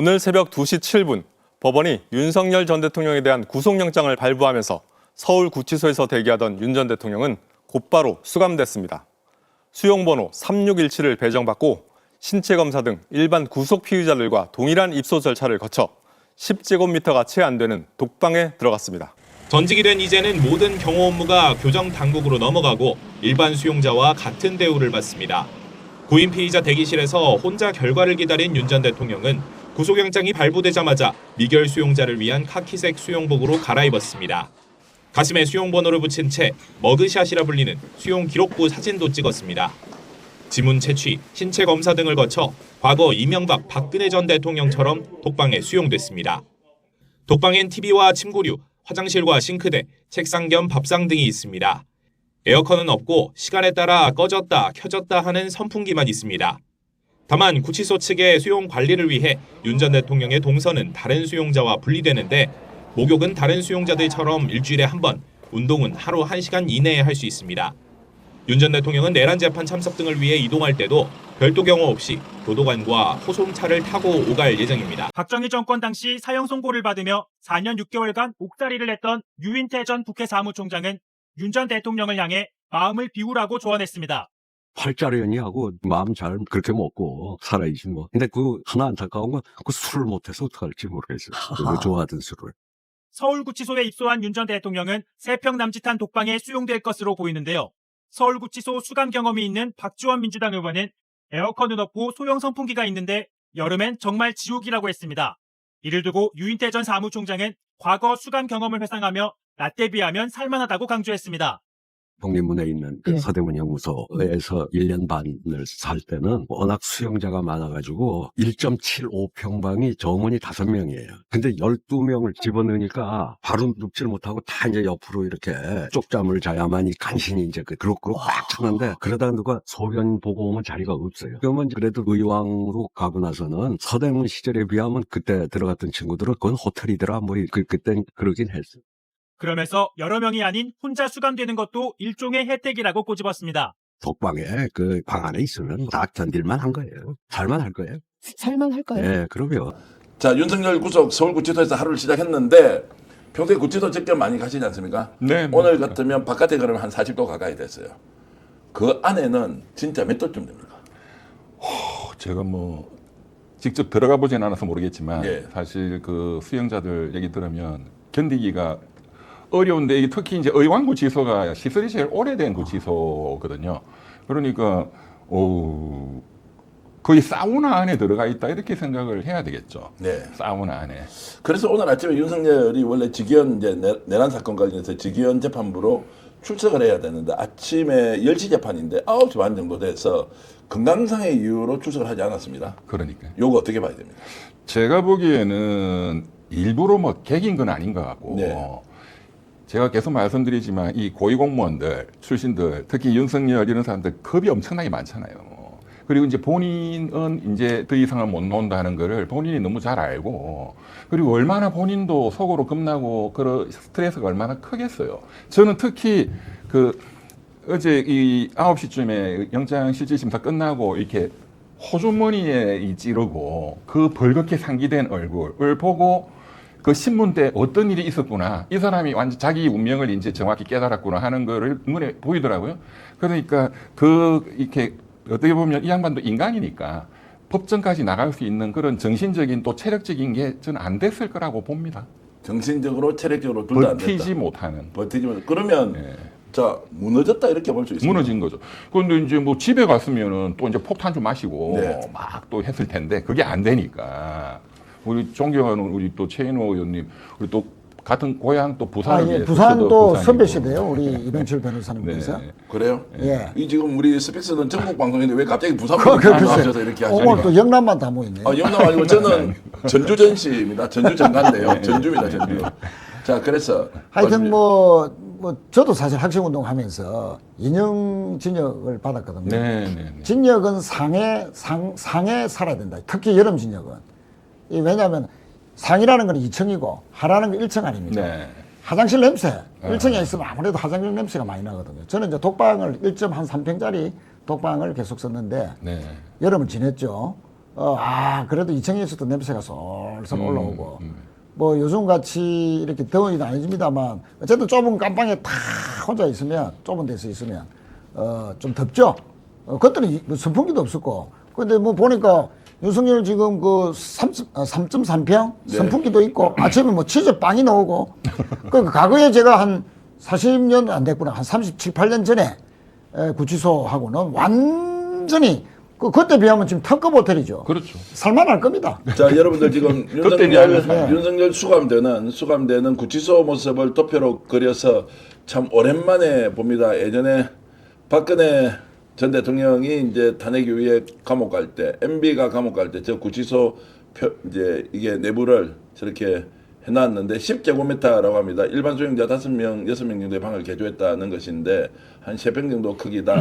오늘 새벽 2시 7분 법원이 윤석열 전 대통령에 대한 구속영장을 발부하면서 서울구치소에서 대기하던 윤 전 대통령은 곧바로 수감됐습니다. 수용번호 3617을 배정받고 신체 검사 등 일반 구속 피의자들과 동일한 입소 절차를 거쳐 10제곱미터가 채 안 되는 독방에 들어갔습니다. 전직이 된 이제는 모든 경호 업무가 교정 당국으로 넘어가고 일반 수용자와 같은 대우를 받습니다. 구인 피의자 대기실에서 혼자 결과를 기다린 윤 전 대통령은 구속영장이 발부되자마자 미결 수용자를 위한 카키색 수용복으로 갈아입었습니다. 가슴에 수용 번호를 붙인 채 머그샷이라 불리는 수용 기록부 사진도 찍었습니다. 지문 채취, 신체 검사 등을 거쳐 과거 이명박 박근혜 전 대통령처럼 독방에 수용됐습니다. 독방엔 TV와 침구류, 화장실과 싱크대, 책상 겸 밥상 등이 있습니다. 에어컨은 없고 시간에 따라 꺼졌다 켜졌다 하는 선풍기만 있습니다. 다만 구치소 측의 수용 관리를 위해 윤 전 대통령의 동선은 다른 수용자와 분리되는데 목욕은 다른 수용자들처럼 일주일에 한 번, 운동은 하루 1시간 이내에 할 수 있습니다. 윤 전 대통령은 내란 재판 참석 등을 위해 이동할 때도 별도 경호 없이 교도관과 호송차를 타고 오갈 예정입니다. 박정희 정권 당시 사형 선고를 받으며 4년 6개월간 옥살이를 했던 유인태 전 국회 사무총장은 윤 전 대통령을 향해 마음을 비우라고 조언했습니다. 팔자련이 하고 마음 잘 그렇게 먹고 살아야지 뭐. 근데 그 하나 안타까운 건 그 술을 못해서 어떡할지 모르겠어요. 그 좋아하던 술을. 서울구치소에 입소한 윤 전 대통령은 3평 남짓한 독방에 수용될 것으로 보이는데요. 서울구치소 수감 경험이 있는 박지원 민주당 의원은 에어컨은 없고 소형 선풍기가 있는데 여름엔 정말 지옥이라고 했습니다. 이를 두고 유인태 전 사무총장은 과거 수감 경험을 회상하며 라떼 비하면 살만하다고 강조했습니다. 독립문에 있는 그 예. 서대문 연구소에서 1년 반을 살 때는 워낙 수용자가 많아가지고 1.75평방이 정원이 5명이에요. 근데 12명을 집어넣으니까 바로 눕지를 못하고 다 이제 옆으로 이렇게 쪽잠을 자야만이 간신히 이제 그 그룹으로 꽉 찼는데 그러다가 누가 소변 보고 오면 자리가 없어요. 그러면 그래도 의왕으로 가고 나서는 서대문 시절에 비하면 그때 들어갔던 친구들은 그건 호텔이더라 뭐 그, 그땐 그러긴 했어요. 그러면서 여러 명이 아닌 혼자 수감되는 것도 일종의 혜택이라고 꼬집었습니다. 독방에 그 방 안에 있으면 다 견딜만 한 거예요. 살만 할 거예요. 살만 할까요? 예, 그러면. 자 윤석열 구속 서울구치소에서 하루를 시작했는데 평소에 구치소 직접 많이 가시지 않습니까? 네. 오늘 같으면 바깥에 걸으면 한 40도 가까이 됐어요. 그 안에는 진짜 몇 도쯤 됩니까? 제가 뭐 직접 들어가 보진 않아서 모르겠지만 예. 사실 그 수용자들 얘기 들으면 견디기가 어려운데 이게 특히 이제 의왕구치소가 시설이 제일 오래된 구치소거든요. 그러니까 오 거의 사우나 안에 들어가 있다 이렇게 생각을 해야 되겠죠. 네. 사우나 안에. 그래서 오늘 아침에 윤석열이 원래 직위원 이제 내- 내란 사건 관련해서 직위원 재판부로 출석을 해야 되는데 아침에 10시 재판인데 9시 반 정도 돼서 건강상의 이유로 출석을 하지 않았습니다. 그러니까 요거 어떻게 봐야 됩니까? 제가 보기에는 일부러 뭐 객인 건 아닌 것 같고 네. 제가 계속 말씀드리지만 이 고위공무원들 출신들 특히 윤석열 이런 사람들 겁이 엄청나게 많잖아요. 그리고 이제 본인은 이제 더 이상은 못 논다는 거를 본인이 너무 잘 알고 그리고 얼마나 본인도 속으로 겁나고 그런 스트레스가 얼마나 크겠어요. 저는 특히 그 어제 이 9시쯤에 영장 실질심사 끝나고 이렇게 호주머니에 이 찌르고 그 벌겋게 상기된 얼굴을 보고 그 신문 때 어떤 일이 있었구나. 이 사람이 완전 자기 운명을 이제 정확히 깨달았구나 하는 거를 눈에 보이더라고요. 그러니까 그 이렇게 어떻게 보면 이 양반도 인간이니까 법정까지 나갈 수 있는 그런 정신적인 또 체력적인 게 저는 안 됐을 거라고 봅니다. 정신적으로 체력적으로 둘 다 안 됐다. 버티지 못하는. 버티지 못. 그러면 예. 자 무너졌다 이렇게 볼 수 있습니다. 무너진 거죠. 그런데 이제 뭐 집에 갔으면은 또 이제 폭탄 좀 마시고 네. 막또 했을 텐데 그게 안 되니까 우리 존경하는 우리 또 최인호 의원님 우리 또 같은 고향 또 아, 부산을 예, 위해서 부산도. 선배시대요. 우리 이병철 변호사님께서. 네. 그래요? 예. 이 지금 우리 스픽스는 전국 방송인데 왜 갑자기 부산 그, 방송 그, 글쎄. 나오셔서 이렇게 오늘? 또 영남만 다 모이네. 아, 영남 아니고 저는 전주 전시입니다. 전주 정가인데요. 전주입니다, 전주. 자, 그래서 하여튼 뭐, 뭐, 저도 사실 학생 운동 하면서 인형 진역을 받았거든요. 네, 네, 네. 진역은 상해, 상, 상해 살아야 된다. 특히 여름 진역은. 이 왜냐하면 상이라는 건 2층이고 하라는 건 1층 아닙니까? 네. 화장실 냄새. 1층에 있으면 아무래도 화장실 냄새가 많이 나거든요. 저는 이제 독방을 1.3평짜리 독방을 계속 썼는데 네. 여름을 지냈죠. 어, 아 그래도 이청에서도 냄새가 솔솔 음, 올라오고 뭐 요즘 같이 이렇게 더운 일은 아니지만 어쨌든 좁은 감방에 다 혼자 있으면 좁은 데서 있으면 어, 좀 덥죠. 어, 그때는 이- 뭐 선풍기도 없었고 근데 뭐 보니까 윤석열 지금 그 3, 3.3평 선풍기도 있고 아침에 뭐 치즈 빵이 나오고 그 과거에 제가 한 40년 안 됐구나 한 37, 8년 전에 에, 구치소하고는 완전히 그 그때 비하면 지금 특급 호텔이죠. 그렇죠. 살만할 겁니다. 자 여러분들 지금 그때 윤석열, 비하면 윤석열 수감되는 수감되는 구치소 모습을 도표로 그려서 참 오랜만에 봅니다. 예전에 박근혜 전 대통령이 이제 탄핵 이후에 감옥 갈 때, MB가 감옥 갈 때 저 구치소 표, 이제 이게 내부를 저렇게 해놨는데 10제곱미터라고 합니다. 일반 수용자 5명, 6명 정도의 방을 개조했다는 것인데 한 3평 정도 크기다.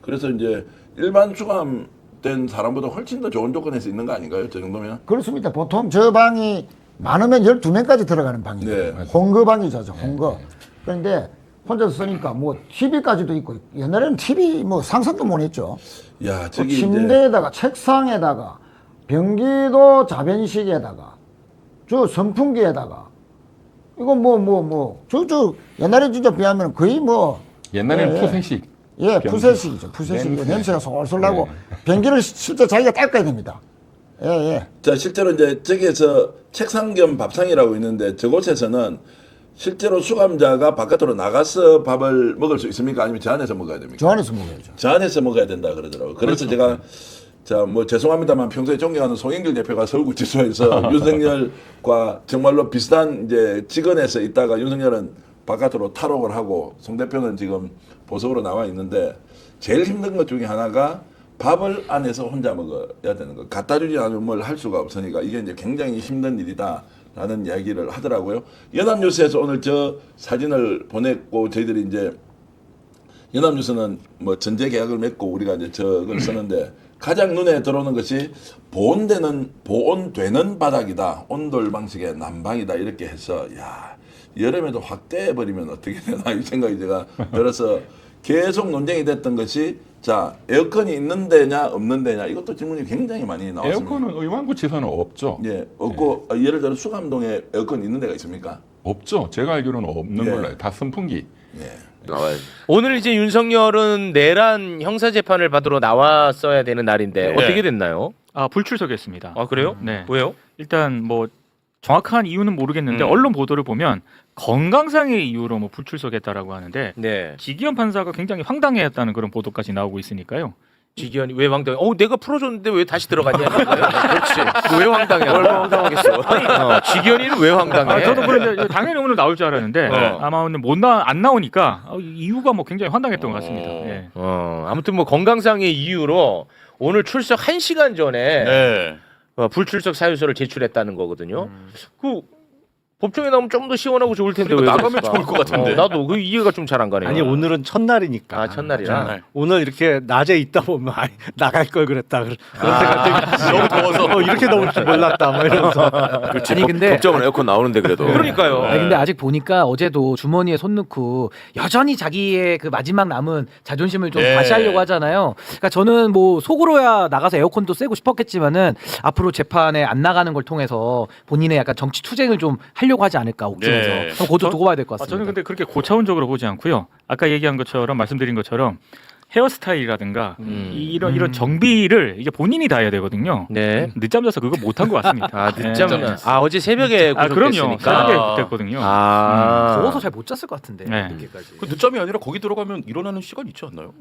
그래서 이제 일반 수감된 사람보다 훨씬 더 좋은 조건에서 있는 거 아닌가요? 저 정도면? 그렇습니다. 보통 저 방이 많으면 12명까지 들어가는 방이에요. 네. 홍거방이죠, 저 홍거. 그런데 혼자서 쓰니까 뭐 TV까지도 있고 옛날에는 TV 뭐 상상도 못 했죠. 야, 그 저기 이제 침대에다가 책상에다가 변기도 자변식에다가 저 선풍기에다가 이거 뭐 뭐 뭐 저저 옛날에 진짜 비하면 거의 뭐 옛날에는 예, 예. 푸세식. 예, 변기. 푸세식이죠. 푸세식 냄새. 냄새가 솔솔 나고 네. 변기를 시- 실제 자기가 닦아야 됩니다. 예, 예. 자 실제로 이제 저기에서 책상 겸 밥상이라고 있는데 저곳에서는 실제로 수감자가 바깥으로 나가서 밥을 먹을 수 있습니까? 아니면 저 안에서 먹어야 됩니까? 저 안에서 먹어야죠. 저 안에서 먹어야 된다 그러더라고요. 그래서 제가 자 뭐 죄송합니다만 평소에 존경하는 송영길 대표가 서울구치소에서 윤석열과 정말로 비슷한 이제 직원에서 있다가 윤석열은 바깥으로 탈옥을 하고 송 대표는 지금 보석으로 나와 있는데 제일 힘든 것 중에 하나가 밥을 안에서 혼자 먹어야 되는 거. 갖다 주지 않으면 뭘 할 수가 없으니까 이게 이제 굉장히 힘든 일이다 라는 이야기를 하더라고요. 연합뉴스에서 오늘 저 사진을 보냈고 저희들이 이제 연합뉴스는 뭐 전제 계약을 맺고 우리가 이제 저걸 쓰는데 가장 눈에 들어오는 것이 보온되는 보온되는 바닥이다 온돌 방식의 난방이다 이렇게 해서 야 여름에도 확대해 버리면 어떻게 되나 이 생각이 제가 들어서 계속 논쟁이 됐던 것이 자 에어컨이 있는 데냐 없는 데냐 이것도 질문이 굉장히 많이 나왔습니다. 에어컨은 의왕구치소는 없죠. 예 없고 어, 예를 들어 수감동에 에어컨 있는 데가 있습니까? 없죠. 제가 알기로는 없는 예. 걸로. 다 선풍기. 나와요. 오늘 이제 윤석열은 내란 형사 재판을 받으러 나왔어야 되는 날인데 네. 어떻게 됐나요? 아 불출석했습니다. 아 그래요? 네. 왜요? 일단 뭐 정확한 이유는 모르겠는데 음. 언론 보도를 보면 건강상의 이유로 뭐 불출석했다라고 하는데 네. 지기현 판사가 굉장히 황당해했다는 그런 보도까지 나오고 있으니까요. 지기현이 왜 황당해? 어 내가 풀어줬는데 왜 다시 들어갔냐? 그렇지. 왜 황당해? 얼마나 황당하겠어. 어, 지기현이는 왜 황당해? 아, 저도 그런데 당연히 오늘 나올 줄 알았는데 어. 아마 오늘 못나안 나오니까 어, 이유가 뭐 굉장히 황당했던 것 같습니다. 어, 예. 어, 아무튼 뭐 건강상의 이유로 오늘 출석 1시간 전에 어, 불출석 사유서를 제출했다는 거거든요. 그 법정에 나오면 좀 더 시원하고 좋을 텐데 왜 나가면? 좋을 것 같은데. 어, 나도 그 이해가 좀 잘 안 가네요. 아니 오늘은 첫날이니까. 아, 첫날이라? 오늘 이렇게 낮에 있다 보면 아이, 나갈 걸 그랬다. 그런 생각이 너무 더워서. 어, 이렇게 더울 줄 몰랐다. 뭐 이러면서. 그렇지. 아니, 근데- 법정은 에어컨 나오는데 그래도. 그러니까요. 아니, 근데 아직 보니까 어제도 주머니에 손 넣고 여전히 자기의 그 마지막 남은 자존심을 좀 예. 과시하려고 하잖아요. 그러니까 저는 뭐 속으로야 나가서 에어컨도 쐬고 싶었겠지만은 앞으로 재판에 안 나가는 걸 통해서 본인의 약간 정치 투쟁을 좀 하려고 하지 않을까 옥중에서. 네. 그럼 그것도 저- 두고 봐야 될 것 아, 같습니다. 저는 근데 그렇게 고차원적으로 보지 않고요. 아까 얘기한 것처럼 말씀드린 것처럼 헤어스타일이라든가 음. 이- 이런 이런 정비를 이게 본인이 다 해야 되거든요. 네. 늦잠 자서 그거 못한 것 같습니다. 아 늦잠. 네. 아 어제 새벽에 아 그럼요. 새벽에 됐거든요. 아 더워서 잘 못 잤을 것 같은데 네. 늦게까지. 그 늦잠이 아니라 거기 들어가면 일어나는 시간 있지 않나요?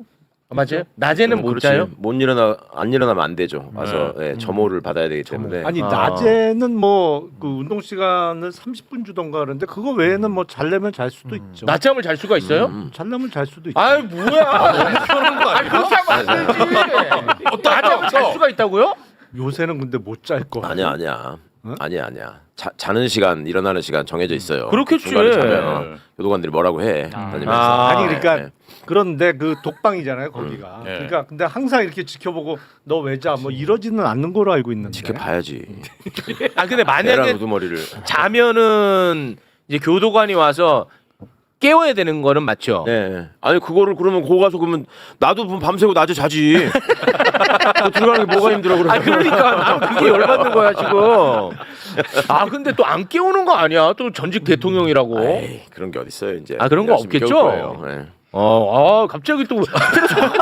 맞아요. 낮에는 못 그렇지. 자요. 못 일어나 안 일어나면 안 되죠. 와서 네. 예, 점호를 받아야 되기 때문에. 아니 아. 낮에는 뭐 그 운동 시간을 30분 주던가 그러는데 그거 외에는 뭐 잘려면 잘 수도 있죠. 낮잠을 잘 수가 있어요? 음. 잘려면 잘 수도 있죠. 아이 뭐야? 아니야? 그렇게 하면 안 되지. 낮잠을 잘 수가 있다고요? 요새는 근데 못 잘 거. 아니야 아니야. 응? 아니야 아니야. 자, 자는 시간 일어나는 시간 정해져 있어요. 그렇겠지. 중간에 자면 교도관들이 뭐라고 해 아. 다니면서. 아. 아니 그러니까 네. 그런데 그 독방이잖아요 거기가. 네. 그러니까 근데 항상 이렇게 지켜보고 너 왜 자? 뭐 이러지는 않는 거로 알고 있는데. 지켜봐야지. 아 근데 만약에 우두머리를. 자면은 이제 교도관이 와서 깨워야 되는 거는 맞죠. 네. 아니 그거를 그러면 고 가서 그러면 나도 뭐 밤새고 낮에 자지. 그거 들어가는 게 뭐가 힘들어 그러면. 아 그러니까 나는 그게 열받는 거야 지금. 아 근데 또 안 깨우는 거 아니야? 또 전직 대통령이라고. 에이, 그런 게 어딨어요 이제. 아, 그런 거 열심히 없겠죠? 거예요. 네. 어, 아 갑자기 또확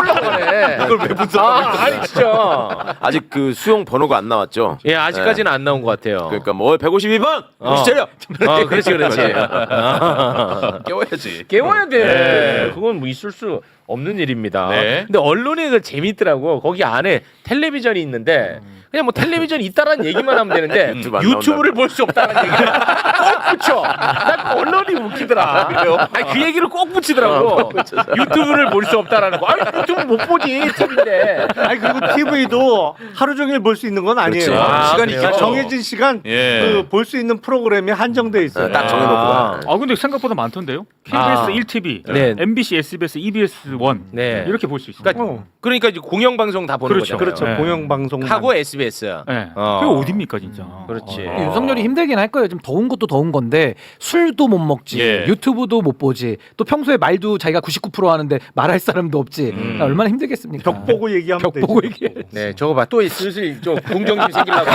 올라가네. 이걸 왜 분석하고 아, 아니 진짜. 아직 그 수용 번호가 안 나왔죠. 예 아직까지는 안 나온 것 같아요. 그러니까 뭐 152번 어. 정신 차려. 어, 그렇지, 그렇지. 아. 깨워야지. 깨워야 돼. 그건 뭐 있을 수 없는 일입니다. 네. 근데 언론이 그 재밌더라고. 거기 안에 텔레비전이 있는데 그냥 뭐 텔레비전이 있다라는 얘기만 하면 되는데 유튜브 안 유튜브를 볼 수 없다는 얘기를 꼭 붙여. 난 언론이 웃기더라. 아니, 그 얘기를 꼭 붙이더라고. 유튜브를 볼 수 없다라는 거. 아니 유튜브 못 보지 TV인데. 아니 그리고 TV도 하루 종일 볼 수 있는 건 아니에요. 그렇지. 아, 시간이 그래요? 정해진 시간 그볼수 있는 프로그램이 한정돼 있어요. 딱 정해놓고. 아. 가. 아 근데 생각보다 많던데요? KBS 아. 1TV, 네. MBC, SBS, EBS 1 네. 이렇게 볼 수 있어요. 그러니까, 어. 그러니까 이제 공영 방송 다 보는 그렇죠. 거잖아요. 그렇죠. 네. 공영 방송 하고 SBS. 네. 어. 그게 어딥니까 진짜. 그렇지. 어. 윤석열이 힘들긴 할 거예요. 좀 더운 것도 더운 건데 술도 못 먹지, 예. 유튜브도 못 보지, 또 평소에 말도 자기가 99% 하는데 말할 사람도 없지. 음. 얼마나 힘들겠습니까? 벽 보고 얘기하면 벽 되지. 보고 얘기해. 네, 저거 봐. 또 슬슬 좀 공정심 생기려고.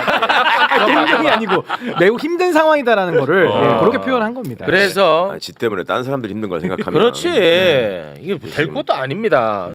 굉장히 아니고 매우 힘든 상황이다라는 거를 예, 그렇게 표현한 겁니다. 그래서 아, 지 때문에 다른 사람들 힘든 걸 생각하면. 그렇지. 이게 될 것도 아닙니다.